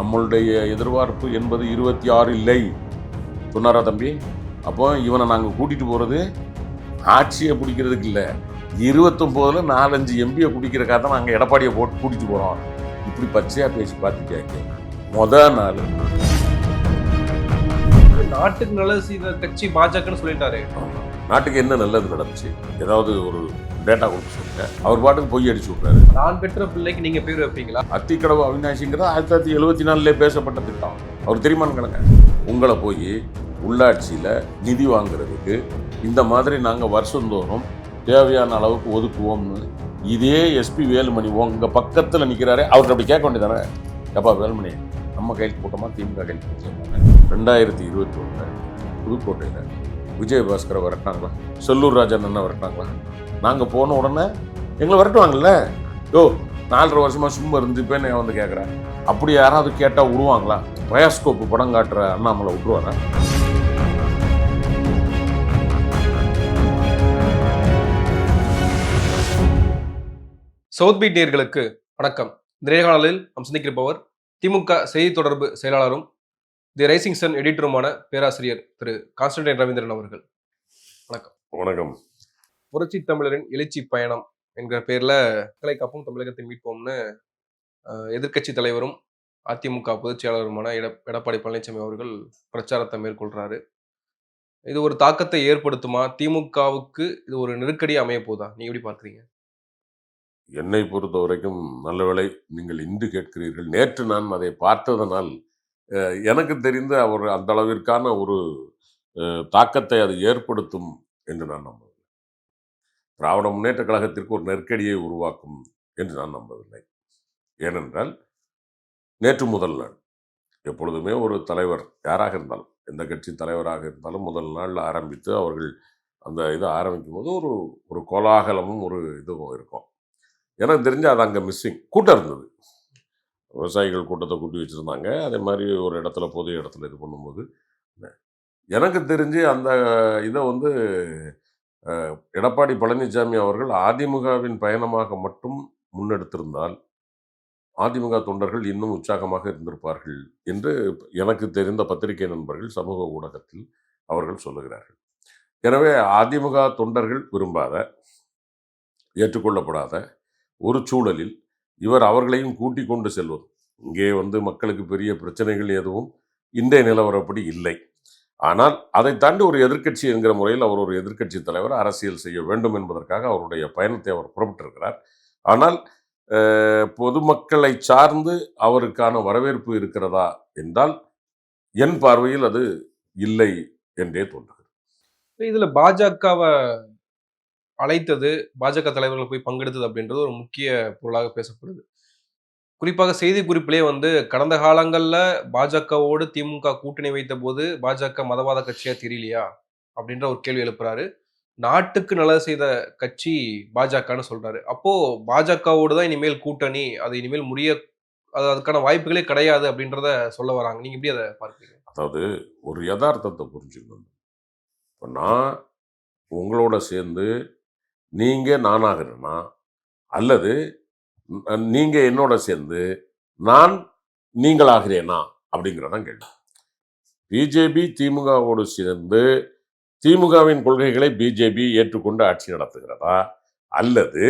நம்மளுடைய எதிர்பார்ப்பு என்பது இருபத்தி ஆறு இல்லை. சொன்னாரா தம்பி? அப்போ இவனை நாங்கள் கூட்டிட்டு போகிறது ஆட்சியை பிடிக்கிறதுக்கு இல்லை. இருபத்தொம்போதில் நாலஞ்சு எம்பியை குடிக்கிறக்காக தான் நாங்கள் எடப்பாடியை போட்டு கூட்டிட்டு போகிறோம் இப்படி பச்சையாக பேசி பார்த்துட்டாங்க மொத நாள். நாட்டுக்கு நல்லது செய்த கட்சி பாஜகன்னு சொல்லிட்டாரு. நாட்டுக்கு என்ன நல்லது நடந்துச்சு? ஏதாவது ஒரு டேட்டா கொடுக்க சொல்லுங்க. அவர் பாட்டுக்கு பொய் அடிச்சு விட்றாரு நான் பெற்ற பிள்ளைக்கு நீங்க பேர் வைப்பீங்களா? அத்திக்கடவு அவினாசிங்கிறது ஆயிரத்தி தொள்ளாயிரத்தி எழுபத்தி நாலுல பேசப்பட்ட திட்டம். அவர் தெரியுமான்னு கணக்கு உங்களை போய் உள்ளாட்சியில் நிதி வாங்குறதுக்கு இந்த மாதிரி நாங்கள் வருஷந்தோறும் தேவையான அளவுக்கு ஒதுக்குவோம்னு இதே எஸ்பி வேலுமணி உங்கள் பக்கத்தில் நிற்கிறாரே அவர்கிட்ட அப்படி கேட்க வேண்டியதானே? எப்பா வேலுமணி நம்ம கையில் போட்டோமா? திமுக கையில் போட்டோமா ரெண்டாயிரத்தி இருபத்தி ஒன்றில் புதுக்கோட்டையில் விஜயபாஸ்கரை விரட்டினாங்களா? செல்லூர் ராஜன் அண்ணா விரட்டினாங்களா? நாங்கள் போன உடனே எங்களை விரட்டுவாங்கல்ல? யோ நாலரை வருஷமாக சும்மா இருந்து இப்போ நான் வந்து கேட்குறேன் அப்படி யாராவது கேட்டால் விடுவாங்களா பயாஸ்கோப்பு படம் காட்டுற அண்ணாமலை விட்டுருவாரா? சவுத் பீட் வணக்கம். இந்த நேர்காணலில் நாம் சந்திக்கிருப்பவர் திமுக செய்தி தொடர்பு செயலாளரும் தி ரைசிங் சன் எடிட்டருமான பேராசிரியர் திரு கான்ஸ்டன்டைன் ரவீந்திரன் அவர்கள். வணக்கம். புரட்சி தமிழரின் எழுச்சி பயணம் என்கிற பேர்ல மக்களை காப்போம் தமிழகத்தை மீட்போம்னு அஹ், எதிர்க்கட்சி தலைவரும் அதிமுக பொதுச் செயலாளருமான எட எடப்பாடி பழனிசாமி அவர்கள் பிரச்சாரத்தை மேற்கொள்றாரு. இது ஒரு தாக்கத்தை ஏற்படுத்துமா? திமுகவுக்கு இது ஒரு நெருக்கடி அமைய போதா? நீங்க எப்படி பார்க்கறீங்க? என்னை பொறுத்த வரைக்கும் நல்ல வேளை நீங்கள் இன்று கேட்கிறீர்கள். நேற்று நான் அதை பார்த்ததனால் எனக்கு தெரிந்து அவர் அந்த அளவிற்கான ஒரு தாக்கத்தை அது ஏற்படுத்தும் என்று நான் நம்பவில்லை. திராவிட முன்னேற்ற கழகத்திற்கு ஒரு நெருக்கடியை உருவாக்கும் என்று நான் நம்பவில்லை. ஏனென்றால் நேற்று முதல் நாள். எப்பொழுதுமே ஒரு தலைவர் யாராக இருந்தாலும் எந்த கட்சி தலைவராக இருந்தாலும் முதல் நாள் ஆரம்பித்து அவர்கள் அந்த இதை ஆரம்பிக்கும் போது ஒரு ஒரு கோலாகலமும் ஒரு இதுவும் இருக்கும். எனக்கு தெரிஞ்சு அது அங்கே மிஸ்ஸிங் கூட்டம் இருந்தது. விவசாயிகள் கூட்டத்தை கூட்டி வச்சுருந்தாங்க. அதே மாதிரி ஒரு இடத்துல பொது இடத்துல இது பண்ணும்போது எனக்கு தெரிஞ்சு அந்த இதை வந்து எடப்பாடி பழனிசாமி அவர்கள் அதிமுகவின் பயணமாக மட்டும் முன்னெடுத்திருந்தால் அதிமுக தொண்டர்கள் இன்னும் உற்சாகமாக இருந்திருப்பார்கள் என்று எனக்கு தெரிந்த பத்திரிகை நண்பர்கள் சமூக ஊடகத்தில் அவர்கள் சொல்லுகிறார்கள். எனவே அதிமுக தொண்டர்கள் விரும்பாத ஏற்றுக்கொள்ளப்படாத ஒரு சூழலில் இவர் அவர்களையும் கூட்டிக் கொண்டு செல்வது. இங்கே வந்து மக்களுக்கு பெரிய பிரச்சனைகள் எதுவும் இன்றைய நிலவரப்படி இல்லை. ஆனால் அதை தாண்டி ஒரு எதிர்க்கட்சி என்கிற முறையில் அவர் ஒரு எதிர்க்கட்சி தலைவர் அரசியல் செய்ய வேண்டும் என்பதற்காக அவருடைய பயணத்தை அவர் புறப்பட்டிருக்கிறார். ஆனால் பொதுமக்களை சார்ந்து அவருக்கான வரவேற்பு இருக்கிறதா என்றால் என் பார்வையில் அது இல்லை என்றே தோன்றுகிறது. இதில் பாஜகவை அழைத்தது பாஜக தலைவர்கள் போய் பங்கெடுத்தது அப்படின்றது ஒரு முக்கிய பொருளாக பேசப்படுது. குறிப்பாக செய்தி குறிப்பிலே வந்து கடந்த காலங்களில் பாஜகவோடு திமுக கூட்டணி வைத்த போது பாஜக மதவாத கட்சியாக தெரியலையா அப்படின்ற ஒரு கேள்வி எழுப்புறாரு. நாட்டுக்கு நல்லது செய்த கட்சி பாஜகன்னு சொல்றாரு. அப்போ பாஜகவோடு தான் இனிமேல் கூட்டணி அது இனிமேல் முடிய அது அதுக்கான வாய்ப்புகளே கிடையாது அப்படின்றத சொல்ல வராங்க. நீங்க எப்படி அதை பார்க்குறீங்க? அதாவது ஒரு யதார்த்தத்தை புரிஞ்சுக்கணும். இப்போ நான் உங்களோட சேர்ந்து நீங்கள் நானாகிறேன்னா அல்லது நீங்கள் என்னோட சேர்ந்து நான் நீங்களாகிறேனா? அப்படிங்கிறதான் கேள்வி. பிஜேபி திமுகவோடு சேர்ந்து திமுகவின் கொள்கைகளை பிஜேபி ஏற்றுக்கொண்டு ஆட்சி நடத்துகிறதா? அல்லது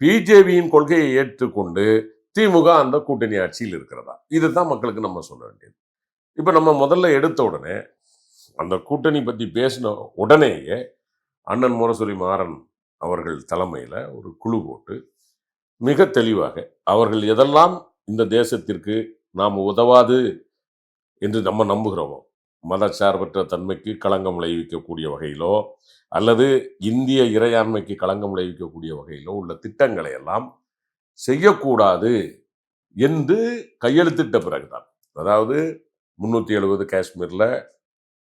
பிஜேபியின் கொள்கையை ஏற்றுக்கொண்டு திமுக அந்த கூட்டணி ஆட்சியில் இருக்கிறதா? இதுதான் மக்களுக்கு நம்ம சொல்ல வேண்டியது. இப்போ நம்ம முதல்ல எடுத்த உடனே அந்த கூட்டணி பற்றி பேசின உடனேயே அண்ணன் முரசொலி மாறன் அவர்கள் தலைமையில் ஒரு குழு போட்டு மிக தெளிவாக அவர்கள் எதெல்லாம் இந்த தேசத்திற்கு நாம் உதவாது என்று நம்ம நம்புகிறோமோ மதச்சார்பற்ற தன்மைக்கு களங்கம் விளைவிக்கக்கூடிய வகையிலோ அல்லது இந்திய இறையாண்மைக்கு களங்கம் விளைவிக்கக்கூடிய வகையிலோ உள்ள திட்டங்களை எல்லாம் செய்யக்கூடாது என்று கையெழுத்திட்ட பிறகுதான். அதாவது முந்நூற்றி எழுபது காஷ்மீரில்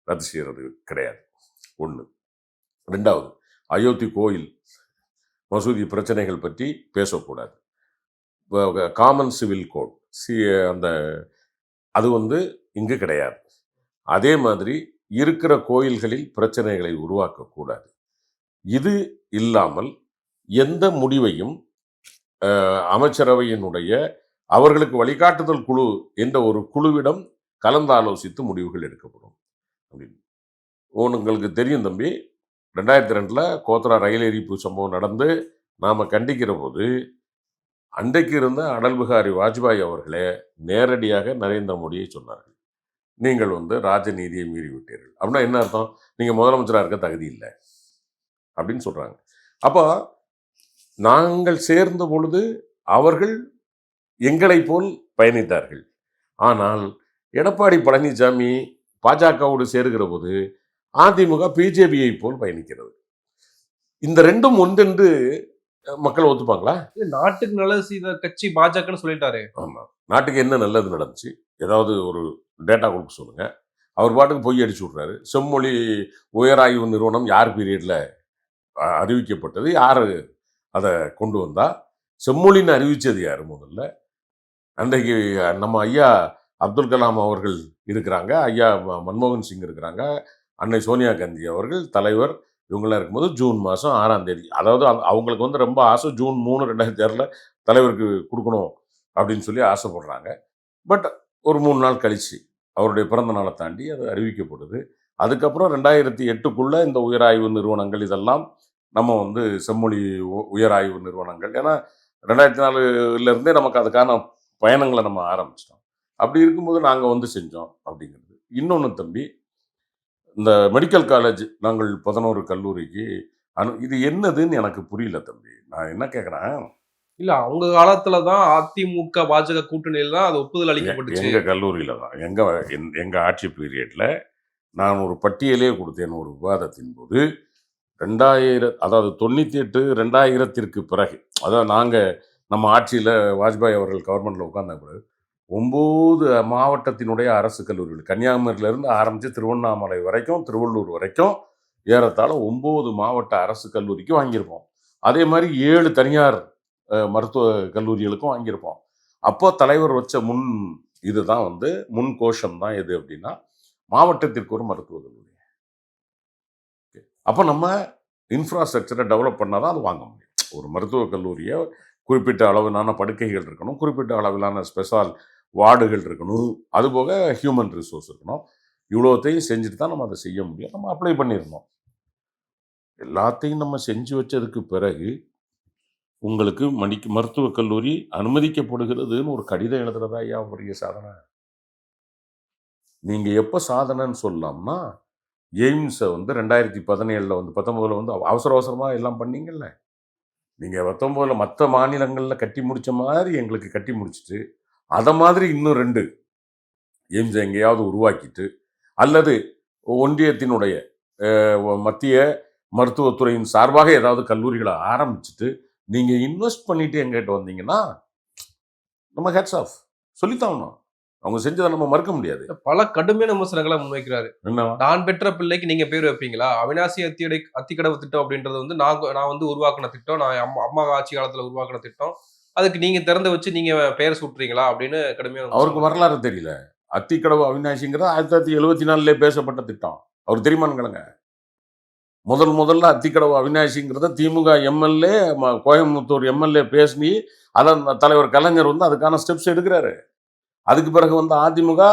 ரத்து செய்கிறது கிடையாது. ஒன்று ரெண்டாவது அயோத்தி கோயில் மசூதி பிரச்சனைகள் பற்றி பேசக்கூடாது. காமன் சிவில் கோட் சி அந்த அது வந்து இங்கு கிடையாது. அதே மாதிரி இருக்கிற கோயில்களில் பிரச்சனைகளை உருவாக்கக்கூடாது. இது இல்லாமல் எந்த முடிவையும் அமைச்சரவையினுடைய அவர்களுக்கு வழிகாட்டுதல் குழு என்ற ஒரு குழுவிடம் கலந்தாலோசித்து முடிவுகள் எடுக்கப்படும். அப்படின்னு. உங்களுக்கு தெரியும் தம்பி ரெண்டாயிரத்தி ரெண்டில் கோத்ரா ரயில் எரிப்பு சம்பவம் நடந்து நாம் கண்டிக்கிற போது அன்றைக்கு இருந்த அடல் பிகாரி வாஜ்பாய் அவர்களே நேரடியாக நரேந்திர மோடியை சொன்னார்கள். நீங்கள் வந்து ராஜநீதியை மீறி விட்டீர்கள் அப்படின்னா என்ன அர்த்தம்? நீங்கள் முதலமைச்சராக இருக்க தகுதி இல்லை. அப்படின்னு சொல்கிறாங்க அப்போ நாங்கள் சேர்ந்த பொழுது அவர்கள் எங்களை போல் பயணித்தார்கள். ஆனால் எடப்பாடி பழனிசாமி பாஜகவோடு சேருகிற போது அதிமுக பிஜேபியை போல் பயணிக்கிறது. இந்த ரெண்டும் ஒன்றென்று மக்கள் ஒத்துப்பாங்களா? நாட்டுக்கு நல்லது செய்த கட்சி பாஜகன்னு சொல்லிட்டாரு. ஆமாம் நாட்டுக்கு என்ன நல்லது நடந்துச்சு? ஏதாவது ஒரு டேட்டா கொடுக்க சொல்லுங்க. அவர் பாட்டுக்கு பொய் அடிச்சு விட்றாரு. செம்மொழி உயராய்வு நிறுவனம் யார் பீரியடில் அறிவிக்கப்பட்டது? யார் அதை கொண்டு வந்தா? செம்மொழின்னு அறிவிச்சது யார் முதல்ல? அன்றைக்கு நம்ம ஐயா அப்துல் கலாம் அவர்கள் இருக்கிறாங்க. ஐயா மன்மோகன் சிங் இருக்கிறாங்க. அன்னை சோனியா காந்தி அவர்கள் தலைவர் இவங்களாம் இருக்கும்போது ஜூன் மாதம் ஆறாம் தேதி. அதாவது அவங்களுக்கு வந்து ரொம்ப ஆசை ஜூன் மூணு ரெண்டாயிரத்தி ஆறில் தலைவருக்கு கொடுக்கணும் அப்படின்னு சொல்லி ஆசைப்படுறாங்க. பட் ஒரு மூணு நாள் கழிச்சு அவருடைய பிறந்த நாளை தாண்டி அது அறிவிக்கப்படுது. அதுக்கப்புறம் ரெண்டாயிரத்தி எட்டுக்குள்ளே இந்த உயராய்வு நிறுவனங்கள் இதெல்லாம் நம்ம வந்து செம்மொழி உ- உயராய்வு நிறுவனங்கள். ஏன்னா ரெண்டாயிரத்தி நாலுலேருந்தே நமக்கு அதுக்கான பயணங்களை நம்ம ஆரம்பிச்சிட்டோம். அப்படி இருக்கும்போது நாங்கள் வந்து செஞ்சோம் அப்படிங்கிறது. இன்னொன்று தம்பி இந்த மெடிக்கல் காலேஜ் நாங்கள் பதினோரு கல்லூரிக்கு அனு இது என்னதுன்னு எனக்கு புரியல தம்பி. நான் என்ன கேட்குறேன் இல்ல அவங்க காலத்துல தான் அதிமுக பாஜக கூட்டணியில தான் அது ஒப்புதல் அளிக்கப்பட்டுச்சு. எங்க கல்லூரியில தான். எங்க என்- எங்க ஆட்சி பீரியட்ல நான் ஒரு பட்டியலே கொடுத்தேன் ஒரு விவாதத்தின் போது. ரெண்டாயிரம் அதாவது தொண்ணூத்தி எட்டு ரெண்டாயிரத்திற்கு பிறகு அதாவது நாங்க நம்ம ஆட்சியில வாஜ்பாய் அவர்கள் கவர்மெண்ட்ல உட்கார்ந்த பிறகு ஒம்பது மாவட்டத்தினுடைய அரசு கல்லூரிகள். கன்னியாகுமரியிலேருந்து ஆரம்பித்து திருவண்ணாமலை வரைக்கும் திருவள்ளூர் வரைக்கும் ஏறத்தாழ ஒம்பது மாவட்ட அரசு கல்லூரிக்கு வாங்கியிருப்போம். அதே மாதிரி ஏழு தனியார் மருத்துவ கல்லூரிகளுக்கும் வாங்கியிருப்போம். அப்போ தலைவர் வச்ச முன் இதுதான் வந்து முன் கோஷம் தான் எது அப்படின்னா மாவட்டத்திற்கு ஒரு மருத்துவ கல்லூரி. அப்போ நம்ம இன்ஃப்ராஸ்ட்ரக்சரை டெவலப் பண்ணால் தான் அது வாங்க முடியும். ஒரு மருத்துவக் கல்லூரியை குறிப்பிட்ட அளவிலான படுக்கைகள் இருக்கணும் குறிப்பிட்ட அளவிலான ஸ்பெஷால் வார்டுகள் இருக்கணும். அதுபோக ஹியூமன் ரிசோர்ஸ் இருக்கணும். இவ்வளோத்தையும் செஞ்சுட்டு தான் நம்ம அதை செய்ய முடியும். நம்ம அப்ளை பண்ணியிருந்தோம் எல்லாத்தையும் நம்ம செஞ்சு வச்சதுக்கு பிறகு உங்களுக்கு மணிக்கு மருத்துவக் கல்லூரி அனுமதிக்கப்படுகிறதுன்னு ஒரு கடிதம் எழுதுறதா ஐயா பெரிய சாதனை? நீங்கள் எப்போ சாதனைன்னு சொல்லலாம்னா எய்ம்ஸை வந்து ரெண்டாயிரத்தி பதினேழில் வந்து பத்தொம்போதில் வந்து அவ- அவசர அவசரமாக எல்லாம் பண்ணீங்கல்ல? நீங்கள் பத்தொம்போதில் மற்ற மாநிலங்களில் கட்டி முடித்த மாதிரி எங்களுக்கு கட்டி முடிச்சுட்டு அதை மாதிரி இன்னும் ரெண்டு. எய்ம்ஸை எங்கேயாவது உருவாக்கிட்டு அல்லது ஒன்றியத்தினுடைய மத்திய மருத்துவத்துறையின் சார்பாக ஏதாவது கல்லூரிகளை ஆரம்பிச்சுட்டு நீங்க இன்வெஸ்ட் பண்ணிட்டு எங்கிட்ட வந்தீங்கன்னா நம்ம ஹேட்ஸ் ஆஃப் சொல்லித்தாகணும் அவங்க செஞ்சதை நம்ம மறுக்க முடியாது. பல கடுமையான விமர்சனங்களை முன்வைக்கிறாரு. நான் பெற்ற பிள்ளைக்கு நீங்க பேர் வைப்பீங்களா? அவினாசி அத்தியடை அத்திக்கடவு திட்டம் அப்படின்றது வந்து நான் நான் வந்து உருவாக்கின திட்டம் நான் அம்மா அம்மா ஆட்சி காலத்துல உருவாக்கின திட்டம். அதுக்கு நீங்க திறந்து வச்சு நீங்க பெயர் சூட்டுறீங்களா அப்படின்னு கடுமையாக அவருக்கு வரலாறு தெரியல. அத்திக்கடவு அவினாசிங்கிறது ஆயிரத்தி தொள்ளாயிரத்தி எழுபத்தி நாலுலேயே பேசப்பட்ட திட்டம். அவர் தெரியுமானுங்களங்க முதல் முதல்ல அத்திக்கடவு அவினாசிங்கிறத திமுக எம்எல்ஏ கோயம்புத்தூர் எம்எல்ஏ பேசி அதான் தலைவர் கலைஞர் வந்து அதுக்கான ஸ்டெப்ஸ் எடுக்கிறாரு. அதுக்கு பிறகு வந்து அதிமுக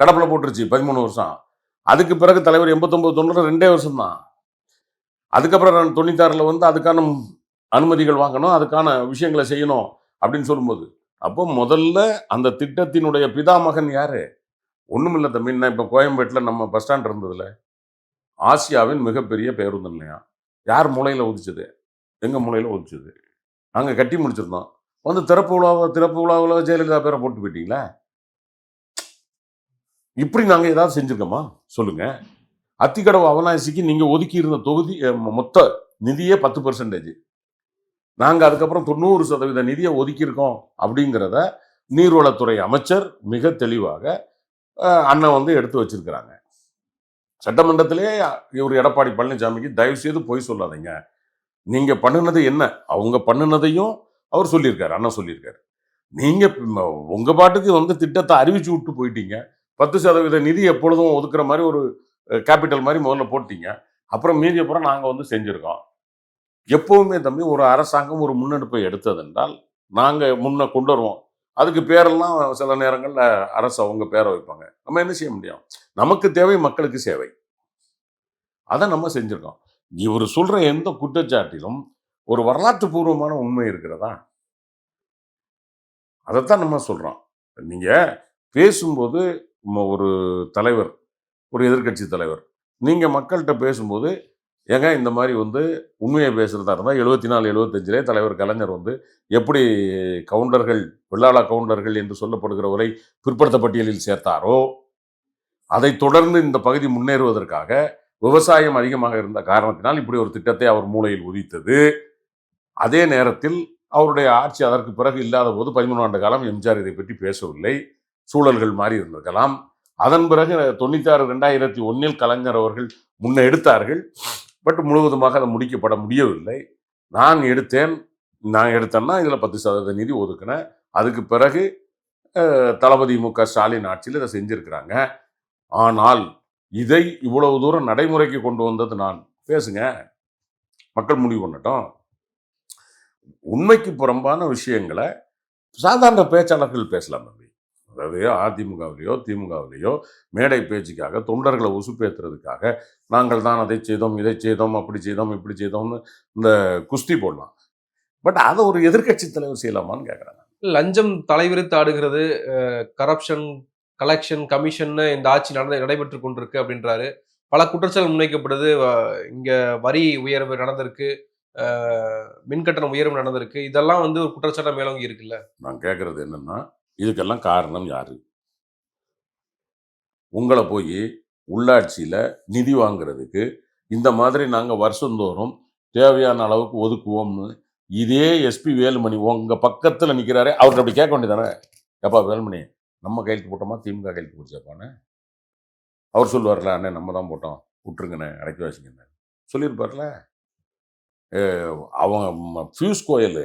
கடப்பில் போட்டுருச்சு பதிமூணு வருஷம். அதுக்கு பிறகு தலைவர் எண்பத்தொம்பது தொண்ணூறு ரெண்டே வருஷம் தான் அதுக்கப்புறம் தொண்ணூத்தாறில் வந்து அதுக்கான அனுமதிகள் வாங்கணும் அதுக்கான விஷயங்களை செய்யணும் அப்படின்னு சொல்லும்போது. அப்போ முதல்ல அந்த திட்டத்தினுடைய பிதாமகன் யாரு? இல்லை தம்பி நான் இப்போ கோயம்பேட்டில் நம்ம பஸ் ஸ்டாண்ட் இருந்ததில்ல ஆசியாவின் மிகப்பெரிய பேருந்து நிலையம். யார் மூலையில் உதிச்சது எங்கள் மூலையில் உதிச்சது நாங்கள் கட்டி முடிச்சிருந்தோம். வந்து திறப்பு விழாவை திறப்பு விழாவில் ஜெயலலிதா பேரை போட்டு போயிட்டீங்களா? இப்படி நாங்கள் ஏதாவது செஞ்சுருக்கோமா? சொல்லுங்கள் அத்திக்கடவு அவனாசிக்கு நீங்கள் ஒதுக்கி இருந்த தொகுதி மொத்த நிதியே பத்து பர்சன்டேஜ் நாங்கள் அதுக்கப்புறம் தொண்ணூறு சதவீத நிதியை ஒதுக்கியிருக்கோம் அப்படிங்கிறத நீர்வளத்துறை அமைச்சர் மிக தெளிவாக அண்ணன் வந்து எடுத்து வச்சிருக்கிறாங்க. சட்டமன்றத்திலே இவர் எடப்பாடி பழனிசாமிக்கு தயவு செய்து பொய் சொல்லாதீங்க. நீங்கள் பண்ணுனது என்ன? அவங்க பண்ணுனதையும் அவர் சொல்லியிருக்காரு அண்ணன் சொல்லியிருக்காரு. நீங்கள் உங்கள் பாட்டுக்கு வந்து திட்டத்தை அறிவிச்சு விட்டு போயிட்டீங்க. பத்து சதவீத நிதி எப்பொழுதும் ஒதுக்குற மாதிரி ஒரு கேபிட்டல் மாதிரி முதல்ல போட்டீங்க. அப்புறம் மீதி அப்புறம் நாங்கள் வந்து செஞ்சுருக்கோம். எப்பவுமே தம்பி ஒரு அரசாங்கம் ஒரு முன்னெடுப்பை எடுத்ததென்றால் நாங்கள் முன்ன கொண்டு வருவோம். அதுக்கு பேரெல்லாம் சில நேரங்களில் அரசு அவங்க பேரை வைப்பாங்க. நம்ம என்ன செய்ய முடியும்? நமக்கு தேவை மக்களுக்கு சேவை. அதை நம்ம செஞ்சுருக்கோம். இவர் சொல்கிற எந்த குற்றச்சாட்டிலும் ஒரு வரலாற்று பூர்வமான உண்மை இருக்கிறதா? அதைத்தான் நம்ம சொல்கிறோம் நீங்கள் பேசும்போது ஒரு தலைவர் ஒரு எதிர்க்கட்சி தலைவர் நீங்கள் மக்கள்கிட்ட பேசும்போது ஏங்க இந்த மாதிரி வந்து உண்மையை பேசுகிறதா இருந்தால் எழுபத்தி நாலு எழுபத்தஞ்சிலே தலைவர் கலைஞர் வந்து எப்படி கவுண்டர்கள் வெள்ளாள கவுண்டர்கள் என்று சொல்லப்படுகிறவரை பிற்படுத்த பட்டியலில் சேர்த்தாரோ அதைத் தொடர்ந்து இந்த பகுதி முன்னேறுவதற்காக விவசாயம் அதிகமாக இருந்த காரணத்தினால் இப்படி ஒரு திட்டத்தை அவர் மூளையில் உதித்தது. அதே நேரத்தில் அவருடைய ஆட்சி அதற்கு பிறகு இல்லாத போது பதிமூணு ஆண்டு காலம் எம்ஜிஆர் இதை பற்றி பேசவில்லை. சூழல்கள் மாறி இருந்திருக்கலாம். அதன் பிறகு தொண்ணூத்தாறு ரெண்டாயிரத்தி ஒன்னில் கலைஞர் அவர்கள் முன்னெடுத்தார்கள். பட் முழுவதுமாக அதை முடிக்கப்பட முடியவில்லை. நான் எடுத்தேன். நான் எடுத்தேன்னா இதில் பத்து சதவீத நிதி ஒதுக்கினேன். அதுக்கு பிறகு தளபதி மு க ஸ்டாலின் ஆட்சியில் இதை செஞ்சுருக்கிறாங்க. ஆனால் இதை இவ்வளவு தூரம் நடைமுறைக்கு கொண்டு வந்தது நான். பேசுங்க. மக்கள் முடிவு பண்ணட்டும் உண்மைக்கு புறம்பான விஷயங்களை சாதாரண பேச்சாளர்கள் பேசலாம். தம்பி அதாவது அதிமுகவிலேயோ திமுகவிலேயோ மேடை பேச்சுக்காக தொண்டர்களை உசுப்பேத்துறதுக்காக நாங்கள் தான் அதை செய்தோம் இதை செய்தோம் அப்படி செய்தோம் இப்படி செய்தோம்னு இந்த குஸ்தி போடலாம். பட் அதை ஒரு எதிர்க்கட்சி தலைவர் செய்யலாமான்னு கேட்குறாங்க லஞ்சம் தலைவிரித்து ஆடுகிறது கரப்ஷன் கலெக்ஷன் கமிஷன் இந்த ஆட்சி நடந்து நடைபெற்று கொண்டிருக்கு அப்படின்றாரு. பல குற்றச்சாட்டு முன்வைக்கப்படுது. இங்க வரி உயர்வு நடந்திருக்கு மின்கட்டணம் உயர்வு நடந்திருக்கு. இதெல்லாம் வந்து ஒரு குற்றச்சாட்டை மேலோங்கி இருக்குல்ல? நான் கேட்குறது என்னன்னா இதுக்கெல்லாம் காரணம் யார்? உங்களை போய் உள்ளாட்சியில் நிதி வாங்குறதுக்கு இந்த மாதிரி நாங்கள் வருஷந்தோறும் தேவையான அளவுக்கு ஒதுக்குவோம்னு இதே எஸ்பி வேலுமணி உங்கள் பக்கத்தில் நிற்கிறாரே அவர்கிட்ட அப்படி கேட்க வேண்டியதானே? எப்பா வேலுமணி நம்ம கையெழுத்து போட்டோமா? திமுக கையெழுத்து போட்டுச்சாப்பானே அவர் சொல்லுவார்ல அண்ணே நம்ம தான் போட்டோம். விட்டுருங்கண்ணே அடக்கி வச்சுங்கண்ணே சொல்லியிருப்பார்ல. அவங்க ஃபியூஸ் கோயில்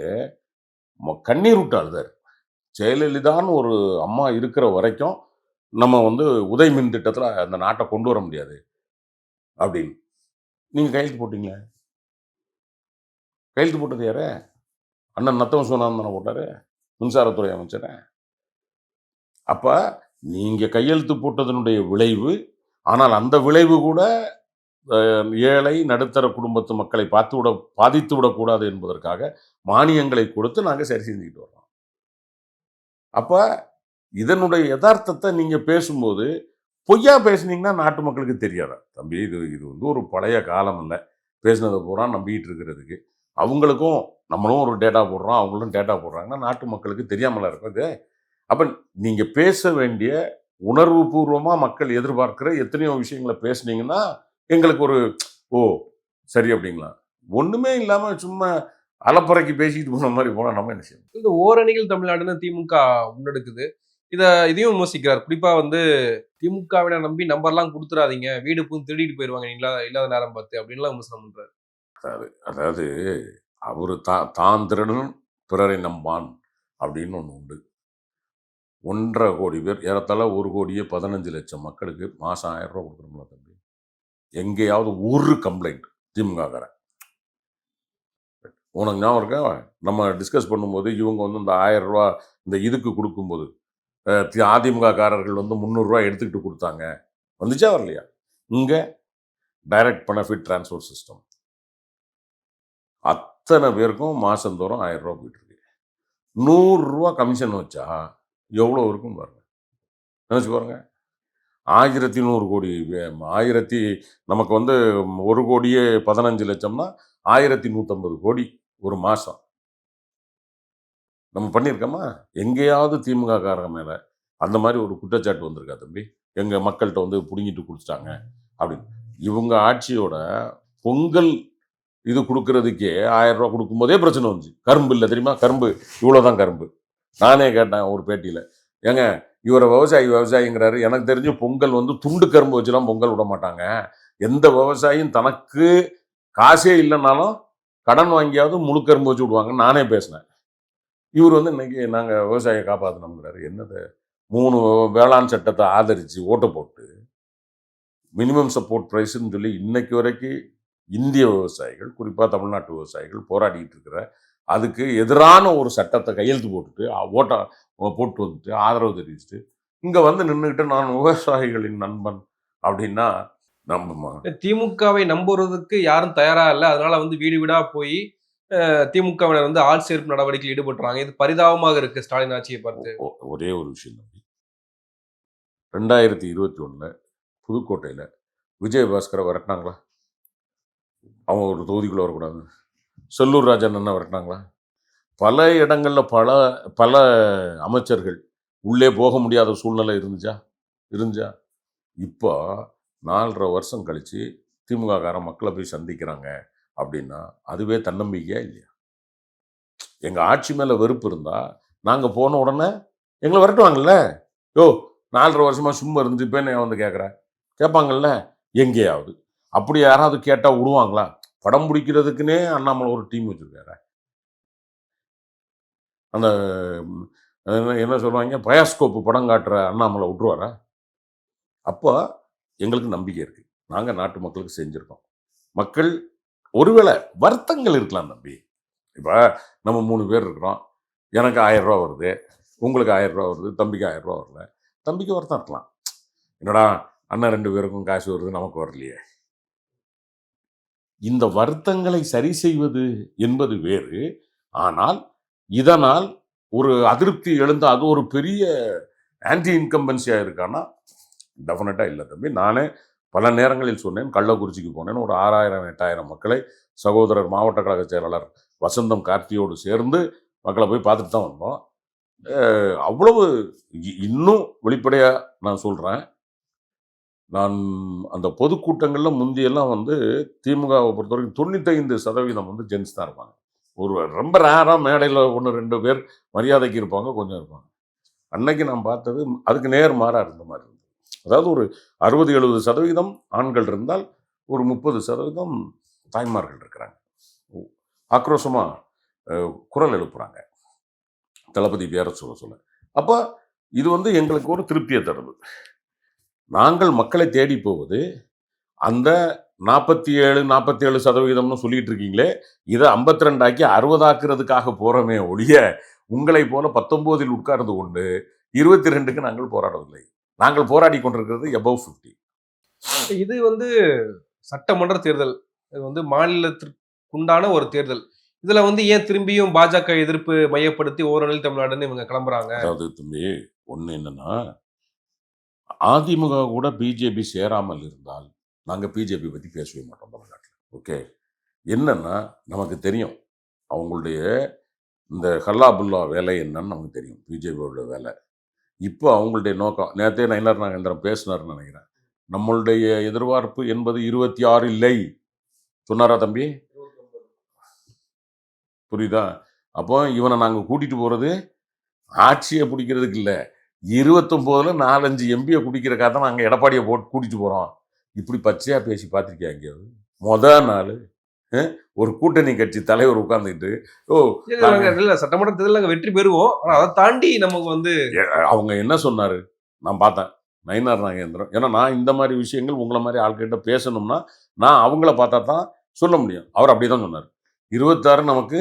ம- கண்ணீர் விட்டு அழுதார். ஜெயலலிதான்னு ஒரு அம்மா இருக்கிற வரைக்கும் நம்ம வந்து உதய் மின் திட்டத்தில் அந்த நாட்டை கொண்டு வர முடியாது. அப்படின்னு. நீங்கள் கையெழுத்து போட்டிங்களே? கையெழுத்து போட்டது யாரு? அண்ணன் நத்தம் சோனாந்தனை தானே மின்சாரத்துறை அமைச்சரை. அப்போ நீங்கள் கையெழுத்து போட்டதனுடைய விளைவு ஆனால் அந்த விளைவு கூட ஏழை நடுத்தர குடும்பத்து மக்களை பார்த்து விட பாதித்து விடக்கூடாது என்பதற்காக மானியங்களை கொடுத்து நாங்கள் சரி செஞ்சுக்கிட்டு வரோம் அப்போ இதனுடைய யதார்த்தத்தை நீங்கள் பேசும்போது பொய்யா பேசுனீங்கன்னா நாட்டு மக்களுக்கு தெரியாதா? தம்பி இது இது வந்து ஒரு பழைய காலம் இல்லை. பேசினதை பூரா நம்பிக்கிட்டு இருக்கிறதுக்கு. அவங்களுக்கும் நம்மளும் ஒரு டேட்டா போடுறோம் அவங்களும் டேட்டா போடுறாங்கன்னா நாட்டு மக்களுக்கு தெரியாமலாம் இருக்கும் இது அப்போ நீங்கள் பேச வேண்டிய உணர்வு பூர்வமாக மக்கள் எதிர்பார்க்குற எத்தனையோ விஷயங்களை பேசுனீங்கன்னா எங்களுக்கு ஒரு ஓ சரி அப்படிங்களா? ஒன்றுமே இல்லாமல் சும்மா அலப்பறைக்கு பேசிக்கிட்டு போன மாதிரி போனால் நம்ம என்ன செய்யணும்? இந்த ஓரணிகள் தமிழ்நாடுன்னு திமுக முன்னெடுக்குது. இத இதையும் விமர்சிக்கிறார். குறிப்பா வந்து திமுகவினை நம்பி நம்பர்லாம் கொடுத்துறாதீங்க. வீடு பூந்து திருடிட்டு போயிருவாங்க. நீங்களா இல்லாத நேரம் பார்த்து அப்படின்லாம் விமர்சனம் பண்றாரு. அதாவது அவர் தா தான் திருடன் பிறரை நம்பான் அப்படின்னு ஒன்று உண்டு. ஒன்றரை கோடி பேர் ஏறத்தாழ ஒரு கோடியே பதினஞ்சு லட்சம் மக்களுக்கு மாதம் ஆயிரம் ரூபா கொடுக்குறோம்ல தம்பி. எங்கேயாவது ஒரு கம்ப்ளைண்ட் திமுககாரன். உனக்கு ஞாபகம் இருக்கா? நம்ம டிஸ்கஸ் பண்ணும்போது இவங்க வந்து இந்த ஆயரூவா இந்த இதுக்கு கொடுக்கும்போது அஹ், அதிமுக காரர்கள் வந்து முந்நூறுரூவா எடுத்துக்கிட்டு கொடுத்தாங்க. வந்துச்சா வரலையா? இங்கே டைரக்ட் பெனஃபிட் டிரான்ஸ்ஃபர் சிஸ்டம் அத்தனை பேருக்கும் மாதந்தோறும் ஆயிரரூவா போயிட்டுருக்கு. நூறுரூவா கமிஷன் வச்சா எவ்வளோ இருக்கும் பாருங்க. நினச்சி பாருங்க. ஆயிரத்தி நூறு கோடி வே- ஆயிரத்தி நமக்கு வந்து ஒரு கோடியே பதினஞ்சு லட்சம்னா ஆயிரத்தி நூற்றம்பது கோடி. ஒரு மாதம் நம்ம பண்ணியிருக்கோமா? எங்கேயாவது திமுக காரங்க மேலே அந்த மாதிரி ஒரு குற்றச்சாட்டு வந்திருக்கா தம்பி? எங்கள் மக்கள்கிட்ட வந்து பிடுங்கிட்டு கொடுத்துட்டாங்க அப்படின்னு. இவங்க ஆட்சியோட பொங்கல் இது கொடுக்கறதுக்கே ஆயிரம் ரூபா கொடுக்கும்போதே பிரச்சனை வந்துச்சு. கரும்பு இல்லை தெரியுமா? கரும்பு. இவ்வளோதான் கரும்பு. நானே கேட்டேன் ஒரு பேட்டியில். ஏங்க இவரை விவசாயி விவசாயிங்கிறாரு. எனக்கு தெரிஞ்சு பொங்கல் வந்து துண்டு கரும்பு வச்சுலாம் பொங்கல் விட மாட்டாங்க. எந்த விவசாயியும் தனக்கு காசே இல்லைனாலும் கடன் வாங்கியாவது முழு கரும்பு வச்சு விடுவாங்க. நானே பேசினேன். இவர் வந்து இன்னைக்கு நாங்கள் விவசாயியை காப்பாற்றணுங்கிறாரு என்னது? மூணு வேளாண் சட்டத்தை ஆதரித்து ஓட்டை போட்டு மினிமம் சப்போர்ட் ப்ரைஸ்ன்னு சொல்லி இன்னைக்கு வரைக்கும் இந்திய விவசாயிகள் குறிப்பாக தமிழ்நாட்டு விவசாயிகள் போராடிக்கிட்டு இருக்கிற அதுக்கு எதிரான ஒரு சட்டத்தை கையெழுத்து போட்டுட்டு ஓட்டை போட்டு வந்துட்டு ஆதரவு தெரிவிச்சுட்டு இங்கே வந்து நின்றுக்கிட்டு நான் விவசாயிகளின் நண்பன் அப்படின்னா நம்ம திமுகவை நம்புறதுக்கு யாரும் தயாரா இல்ல. அதனால வந்து வீடு வீடா போய் திமுகவினர் வந்து ஆள் சேர்ப்பு நடவடிக்கையில் ஈடுபட்டுறாங்க. இது பரிதாபமாக இருக்கு ஸ்டாலின் ஆட்சியை பார்த்து. ஒரே ஒரு விஷயம் தம்பி. ரெண்டாயிரத்தி இருபத்தி ஒண்ணுல புதுக்கோட்டையில விஜயபாஸ்கரை விரட்டினாங்களா? அவங்க ஒரு தொகுதிக்குள்ள வரக்கூடாது. செல்லூர் ராஜன் என்ன விரட்டினாங்களா? பல இடங்கள்ல பல பல அமைச்சர்கள் உள்ளே போக முடியாத சூழ்நிலை இருந்துச்சா? இருந்துச்சா? இப்போ நாலரை வருஷம் கழித்து திமுககாரன் மக்களை போய் சந்திக்கிறாங்க அப்படின்னா அதுவே தன்னம்பிக்கையா இல்லையா? எங்கள் ஆட்சி மேலே வெறுப்பு இருந்தால் நாங்கள் போன உடனே எங்களை விரட்டுவாங்கல்ல? யோ நாலரை வருஷமாக சும்மா இருந்து இப்போ என்ன வந்து கேட்குற கேட்பாங்கல்ல எங்கேயாவது. அப்படி யாராவது கேட்டால் விடுவாங்களா? படம் பிடிக்கிறதுக்குன்னே அண்ணாமலை ஒரு டீம் வச்சுருக்காரு. அந்த என்ன- சொல்லுவாங்க? பயாஸ்கோப்பு படம் காட்டுற அண்ணாமலை விட்ருவாரா அப்போ எங்களுக்கு நம்பிக்கை இருக்கு. நாங்க நாட்டு மக்களுக்கு செஞ்சுருக்கோம். மக்கள் ஒருவேளை வருத்தங்கள் இருக்கலாம் தம்பி. இப்போ நம்ம மூணு பேர் இருக்கிறோம். எனக்கு ஆயிரம் வருது. உங்களுக்கு ஆயிரம் வருது. தம்பிக்கு ஆயிரம் ரூபா வரல. தம்பிக்கு வருத்தம் இருக்கலாம். என்னடா அண்ணன் ரெண்டு பேருக்கும் காசு வருது நமக்கு வரலையே. இந்த வருத்தங்களை சரி செய்வது என்பது வேறு. ஆனால் இதனால் ஒரு அதிருப்தி எழுந்த அது ஒரு பெரிய ஆன்டி இன்கம்பன்சியாக இருக்கான்னா டெஃபினட்டாக இல்லை தம்பி. நானே பல நேரங்களில் சொன்னேன் கள்ளக்குறிச்சிக்கு போனேன் ஒரு ஆறாயிரம் எட்டாயிரம் மக்களை சகோதரர் மாவட்ட கழக செயலாளர் வசந்தம் கார்த்தியோடு சேர்ந்து மக்களை போய் பார்த்துட்டு தான் வந்தோம். அவ்வளவு இ- இன்னும் வெளிப்படையாக நான் சொல்கிறேன் நான் அந்த பொதுக்கூட்டங்களில் முந்தியெல்லாம் வந்து திமுகவை பொறுத்த வரைக்கும் தொண்ணூத்தைந்து சதவீதம் வந்து ஜென்ஸ் தான் இருப்பாங்க. ஒரு ரொம்ப ரேராக மேடையில் ஒன்று ரெண்டு பேர் மரியாதைக்கு இருப்பாங்க கொஞ்சம் இருப்பாங்க. அன்னைக்கு நான் பார்த்தது அதுக்கு நேர் மாறாக இருந்த மாதிரி இருந்தது. அதாவது ஒரு அறுபது எழுபது சதவீதம் ஆண்கள் இருந்தால் ஒரு முப்பது சதவீதம் தாய்மார்கள் இருக்கிறாங்க. ஆக்ரோஷமாக குரல் எழுப்புகிறாங்க தளபதி பேர சொல்ல சொல்ல. அப்போ இது வந்து எங்களுக்கு ஒரு திருப்தியை தருது. நாங்கள் மக்களை தேடி போவது அந்த நாற்பத்தி ஏழு நாற்பத்தி ஏழு சதவீதம்னு சொல்லிட்டு இருக்கீங்களே இதை ஐம்பத்தி ரெண்டாக்கி அறுபதாக்குறதுக்காக போகிறோமே ஒழிய உங்களை போல பத்தொம்போதில் உட்கார்ந்து கொண்டு இருபத்தி ரெண்டுக்கு நாங்கள் போராடவில்லை நாங்கள் போராடி கொண்டிருக்கிறது எபவ் ஃபிஃப்டி இது வந்து சட்டமன்ற தேர்தல். இது வந்து மாநிலத்திற்குண்டான ஒரு தேர்தல். இதுல வந்து ஏன் திரும்பியும் பாஜக எதிர்ப்பு மையப்படுத்தி ஓரணில் தமிழ்நாடுன்னு இவங்க கிளம்புறாங்க? அதாவது தம்பி ஒன்று என்னன்னா அதிமுக கூட பிஜேபி சேராமல் இருந்தால் நாங்கள் பிஜேபி பற்றி பேசவே மாட்டோம் தமிழ்நாட்டில். ஓகே? என்னன்னா நமக்கு தெரியும். அவங்களுடைய இந்த ஹல்லாபுல்லா வேலை என்னன்னு நமக்கு தெரியும். பிஜேபியோட வேலை. இப்போ அவங்களுடைய நோக்கம் நேற்றே நயினார் நாகேந்திரன் பேசினார்னு நினைக்கிறேன். நம்மளுடைய எதிர்பார்ப்பு என்பது இருபத்தி ஆறு இல்லை. சொன்னாரா தம்பி? புரியுதா? அப்போ இவனை நாங்கள் கூட்டிகிட்டு போகிறது ஆட்சியை பிடிக்கிறதுக்கு இல்லை. இருபத்தொம்போதுல நாலஞ்சு எம்பியை குடிக்கிறக்காக தான் நாங்கள் எடப்பாடியை போட்டு கூட்டிகிட்டு போகிறோம் இப்படி பச்சையாக பேசி பார்த்திருக்கியா எங்கேயாவது? முத நாள். ஒரு கூட்டணி கட்சி தலைவர் உட்கார்ந்துக்கிட்டு ஓ இல்ல, சட்டமன்ற தேர்தல் நாங்க வெற்றி பெறுவோம். ஆனா அதை தாண்டி நமக்கு வந்து அவங்க என்ன சொன்னாரு? நான் பார்த்தேன். நயினார் நாகேந்திரன். ஏன்னா நான் இந்த மாதிரி விஷயங்கள் உங்களை மாதிரி ஆட்கிட்ட பேசணும்னா நான் அவங்கள பார்த்தா தான் சொல்ல முடியும். அவர் அப்படிதான் தான் சொன்னார். இருபத்தாறு நமக்கு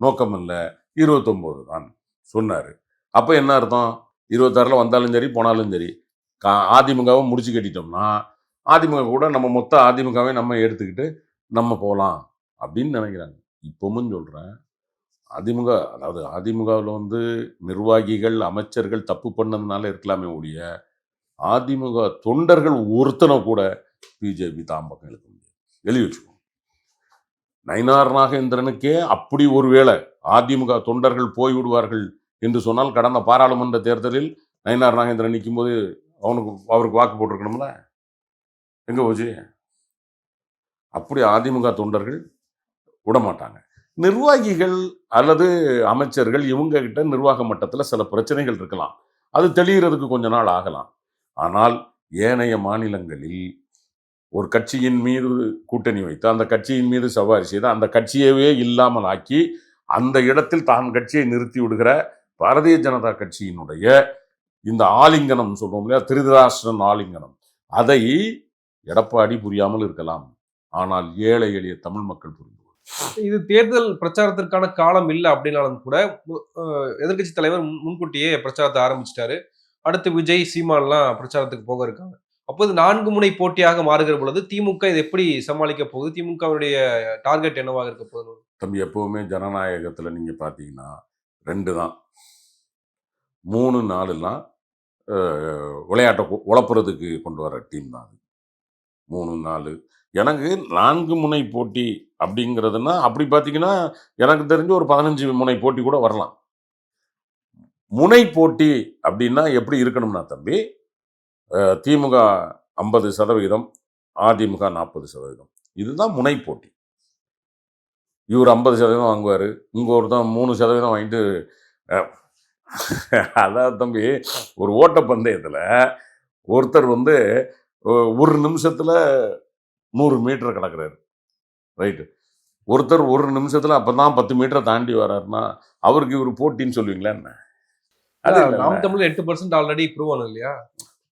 நோக்கம் இல்லை. இருபத்தொம்போது தான் சொன்னார். அப்போ என்ன அர்த்தம்? இருபத்தாறில் வந்தாலும் சரி போனாலும் சரி கா அதிமுகவை முடிச்சு கட்டிட்டோம்னா அதிமுக கூட நம்ம மொத்த அதிமுகவை நம்ம எடுத்துக்கிட்டு நம்ம போகலாம் அப்படின்னு நினைக்கிறாங்க. இப்பவும் சொல்கிறேன் அதிமுக அதாவது அதிமுகவில் வந்து நிர்வாகிகள் அமைச்சர்கள் தப்பு பண்ணதுனால இருக்கலாமே ஒழிய அதிமுக தொண்டர்கள் ஒருத்தனை கூட பிஜேபி தாம் பக்கம் இழுக்க முடியாது. எழுதி வச்சுக்கோ நயினார் நாகேந்திரனுக்கே அப்படி ஒருவேளை அதிமுக தொண்டர்கள் போய்விடுவார்கள் என்று சொன்னால் கடந்த பாராளுமன்ற தேர்தலில் நயினார் நாகேந்திரன் நிற்கும்போது அவனுக்கு அவருக்கு வாக்கு போட்டிருக்கணும்ல? எங்கே போச்சு? அப்படி அதிமுக தொண்டர்கள் விட மாட்டாங்க நிர்வாகிகள் அல்லது அமைச்சர்கள் இவங்க கிட்ட நிர்வாக மட்டத்தில் சில பிரச்சனைகள் இருக்கலாம். அது தெளிகிறதுக்கு கொஞ்ச நாள் ஆகலாம். ஆனால் ஏனைய மாநிலங்களில் ஒரு கட்சியின் மீது கூட்டணி வைத்து அந்த கட்சியின் மீது சவாரி செய்து அந்த கட்சியவே இல்லாமல் ஆக்கி அந்த இடத்தில் தான் கட்சியை நிறுத்தி விடுகிற பாரதிய ஜனதா கட்சியினுடைய இந்த ஆலிங்கனம் சொல்றோம் இல்லையா? திருதராஷ்டிரன் ஆலிங்கனம். அதை எடப்பாடி புரியாமல் இருக்கலாம். ஆனால் ஏழை எளிய தமிழ் மக்கள் புரிந்து. இது தேர்தல் பிரச்சாரத்திற்கான காலம் இல்ல அப்படின்னாலும் கூட எதிர்கட்சி தலைவர் முன்- முன்கூட்டியே பிரச்சாரத்தை ஆரம்பிச்சிட்டாரு. அடுத்து விஜய் சீமான்லாம் பிரச்சாரத்துக்கு போக இருக்காங்க. அப்போ இது நான்கு முனை போட்டியாக மாறுகிற பொழுது திமுக இதை எப்படி சமாளிக்க போகுது? திமுகவுடைய டார்கெட் என்னவாக இருக்க போகுது? தம்பி எப்பவுமே ஜனநாயகத்தில் நீங்கள் பார்த்தீங்கன்னா ரெண்டு தான். மூணு நாலுலாம் விளையாட்டை உழப்புறதுக்கு கொண்டு வர டீம் தான் அது. மூணு நாலு. எனக்கு நான்கு முனை போட்டி அப்படிங்கிறதுனா அப்படி பார்த்தீங்கன்னா எனக்கு தெரிஞ்சு ஒரு பதினஞ்சு முனை போட்டி கூட வரலாம். முனை போட்டி அப்படின்னா எப்படி இருக்கணும்னா தம்பி திமுக ஐம்பது சதவிகிதம் அதிமுக நாற்பது சதவீதம் இதுதான் முனை போட்டி. இவர் ஐம்பது சதவீதம் வாங்குவார். இங்கே ஒருத்தன் மூணு சதவீதம் வாங்கிட்டு அதான் அதாவது தம்பி ஒரு ஓட்டப்பந்தயத்தில் ஒருத்தர் வந்து ஒரு நிமிஷத்தில் நூறு மீட்டர் கிடக்குறாரு. ரைட்டு. ஒருத்தர் ஒரு நிமிஷத்தில் அப்போ தான் பத்து மீட்டரை தாண்டி வர்றாருன்னா அவருக்கு இவர் போட்டின்னு சொல்லுவீங்களா என்ன. நாம் தமிழ் எட்டு பர்சன்ட் ஆல்ரெடி ப்ரூவ் ஆனது இல்லையா?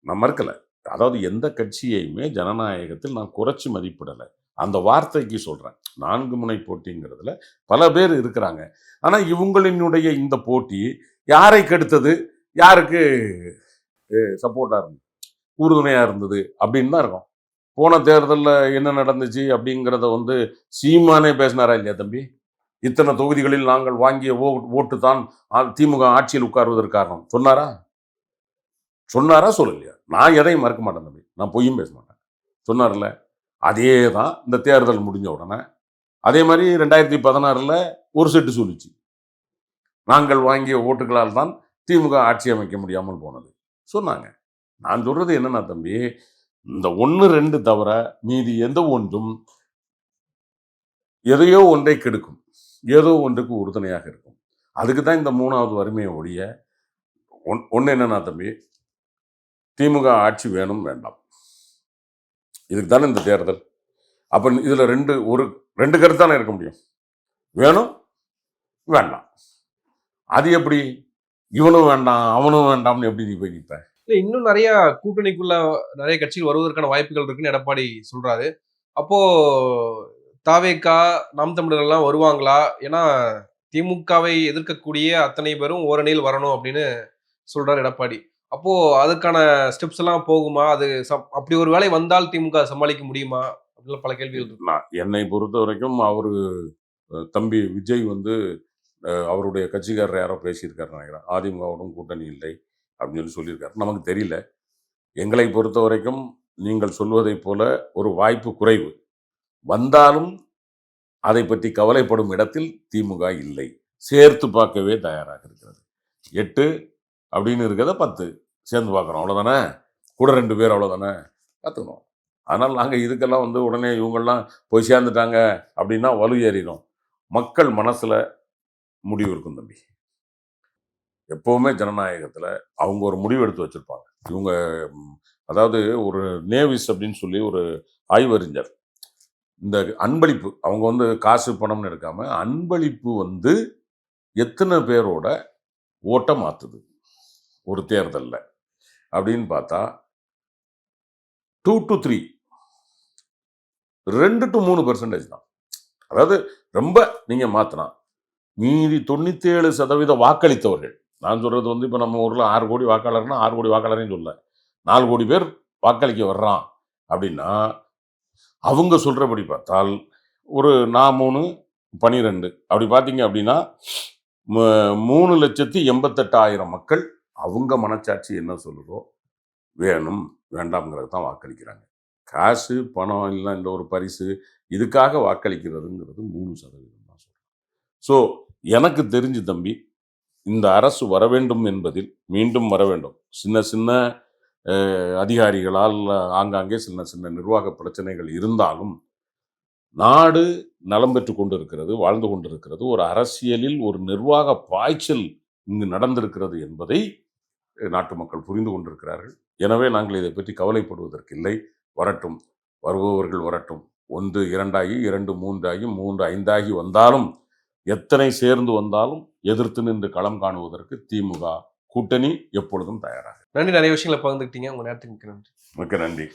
நான் மறுக்கல. அதாவது எந்த கட்சியையுமே ஜனநாயகத்தில் நான் குறைச்சி மதிப்பிடலை. அந்த வார்த்தைக்கு சொல்கிறேன் நான்கு முனை போட்டிங்கிறதுல பல பேர் இருக்கிறாங்க. ஆனால் இவங்களினுடைய இந்த போட்டி யாரை கெடுத்தது? யாருக்கு சப்போர்ட்டாக இருந்தது? உறுதுணையாக இருந்தது அப்படின்னு தான் இருக்கும். போன தேர்தலில் என்ன நடந்துச்சு அப்படிங்கிறத வந்து சீமானே பேசினாரா இல்லையா தம்பி? இத்தனை தொகுதிகளில் நாங்கள் வாங்கிய ஓ ஓட்டு தான் ஆ- திமுக ஆட்சியில் உட்காருவதற்கு காரணம். சொன்னாரா? சொன்னாரா சொல்லலையா? நான் எதையும் மறக்க மாட்டேன் தம்பி. நான் பொய்யும் பேச மாட்டேன். சொன்னார்ல. அதே தான் இந்த தேர்தல் முடிஞ்ச உடனே. அதே மாதிரி ரெண்டாயிரத்தி பதினாறில் ஒரு செட்டு சொல்லிச்சு. நாங்கள் வாங்கிய ஓட்டுகளால் தான் திமுக ஆட்சி அமைக்க முடியாமல் போனது. சொன்னாங்க. நான் சொல்றது என்னன்னா தம்பி இந்த ஒன்று ரெண்டு தவிர மீதி எந்த ஒன்றும் எதையோ ஒன்றை கெடுக்கும். ஏதோ ஒன்றுக்கு உறுதுணையாக இருக்கும். அதுக்கு தான் இந்த மூணாவது வறுமையை ஒழிய ஒன் ஒன்று என்னன்னா தம்பி திமுக ஆட்சி வேணும் வேண்டாம். இதுக்கு தானே இந்த தேர்தல்? அப்போ இதில் ரெண்டு ஒரு ரெண்டு கருத்து தானே இருக்க முடியும். வேணும் வேண்டாம். அது எப்படி? இவனும் வேண்டாம் அவனும் வேண்டாம்னு எப்படி நீ போய் நிற்ப இல்ல இன்னும் நிறைய கூட்டணிக்குள்ள நிறைய கட்சிகள் வருவதற்கான வாய்ப்புகள் இருக்குன்னு எடப்பாடி சொல்றாரு. அப்போ தாவேக்கா நாம் தமிழர்கள் எல்லாம் வருவாங்களா? ஏன்னா திமுகவை எதிர்க்கக்கூடிய அத்தனை பேரும் ஓரணியில் வரணும் அப்படின்னு சொல்றாரு எடப்பாடி. அப்போ அதுக்கான ஸ்டெப்ஸ் எல்லாம் போகுமா? அது அப்படி ஒரு வேலை வந்தால் திமுக சமாளிக்க முடியுமா? அப்படின்னு பல கேள்விகள் இருக்கு. என்னை பொறுத்த வரைக்கும் அவர் தம்பி விஜய் வந்து அவருடைய கட்சிக்காரர் யாரோ பேசியிருக்காரு நினைக்கிறேன். அதிமுகவுடன் கூட்டணி இல்லை. அப்படின்னு சொல்லி சொல்லியிருக்காரு. நமக்கு தெரியல. எங்களை பொறுத்த வரைக்கும் நீங்கள் சொல்வதைப் போல ஒரு வாய்ப்பு குறைவு. வந்தாலும் அதை பற்றி கவலைப்படும் இடத்தில் திமுக இல்லை. சேர்த்து பார்க்கவே தயாராக இருக்கிறது. எட்டு அப்படின்னு இருக்கிறத பத்து. சேர்ந்து பார்க்குறோம். அவ்வளோதானே கூட ரெண்டு பேர் அவ்வளோதானே கற்றுக்கணும் அதனால் நாங்கள் இதுக்கெல்லாம் வந்து உடனே இவங்கெல்லாம் போய் சேர்ந்துட்டாங்க அப்படின்னா வலு ஏறிடும். மக்கள் மனசில் முடிவு இருக்கும் தம்பி. எப்போவுமே ஜனநாயகத்தில் அவங்க ஒரு முடிவு எடுத்து வச்சுருப்பாங்க. இவங்க அதாவது ஒரு நேவிஸ் அப்படின்னு சொல்லி ஒரு ஆய்வறிஞர். இந்த அன்பளிப்பு அவங்க வந்து காசு பணம்னு எடுக்காமல் அன்பளிப்பு வந்து எத்தனை பேரோட ஓட்டை மாற்றுது ஒரு தேர்தலில் அப்படின்னு பார்த்தா டூ டு த்ரீ ரெண்டு டு மூணு பெர்சன்டேஜ் தான். அதாவது ரொம்ப நீங்கள் மாற்றினா மீதி தொண்ணூத்தேழு சதவீத வாக்களித்தவர்கள். நான் சொல்கிறது வந்து இப்போ நம்ம ஊரில் ஆறு கோடி வாக்காளர்னா ஆறு கோடி வாக்காளரையும் சொல்ல. நாலு கோடி பேர் வாக்களிக்க வர்றான் அப்படின்னா அவங்க சொல்கிறபடி பார்த்தால் ஒரு நான் மூணு பனிரெண்டு. அப்படி பார்த்தீங்க அப்படின்னா மூணு லட்சத்தி எண்பத்தெட்டாயிரம் மக்கள் அவங்க மனச்சாட்சி என்ன சொல்லுதோ வேணும் வேண்டாம்ங்கிறது தான் வாக்களிக்கிறாங்க. காசு பணம் இல்லை இந்த ஒரு பரிசு இதுக்காக வாக்களிக்கிறதுங்கிறது மூணு சதவீதம் தான் சொல்கிறேன் ஸோ எனக்கு தெரிஞ்சு தம்பி இந்த அரசு வர வேண்டும் என்பதில் மீண்டும் வர வேண்டும் சின்ன சின்ன அதிகாரிகளால் ஆங்காங்கே சின்ன சின்ன நிர்வாக பிரச்சனைகள் இருந்தாலும் நாடு நலம் பெற்று கொண்டிருக்கிறது வாழ்ந்து கொண்டிருக்கிறது. ஒரு அரசியலில் ஒரு நிர்வாக பாய்ச்சல் இங்கு நடந்திருக்கிறது என்பதை நாட்டு மக்கள் புரிந்து கொண்டிருக்கிறார்கள். எனவே நாங்கள் இதை பற்றி கவலைப்படுவதற்கில்லை. வரட்டும். வருபவர்கள் வரட்டும். ஒன்று இரண்டாகி இரண்டு மூன்றாகி மூன்று ஐந்தாகி வந்தாலும் எத்தனை சேர்ந்து வந்தாலும் எதிர்த்து நின்று களம் காணுவதற்கு திமுக கூட்டணி எப்பொழுதும் தயாராக நன்றி. நிறைய விஷயங்களை பகிர்ந்துக்கிட்டீங்க. உங்க நேரத்துக்கு மிக்க நன்றி. மிக்க நன்றி.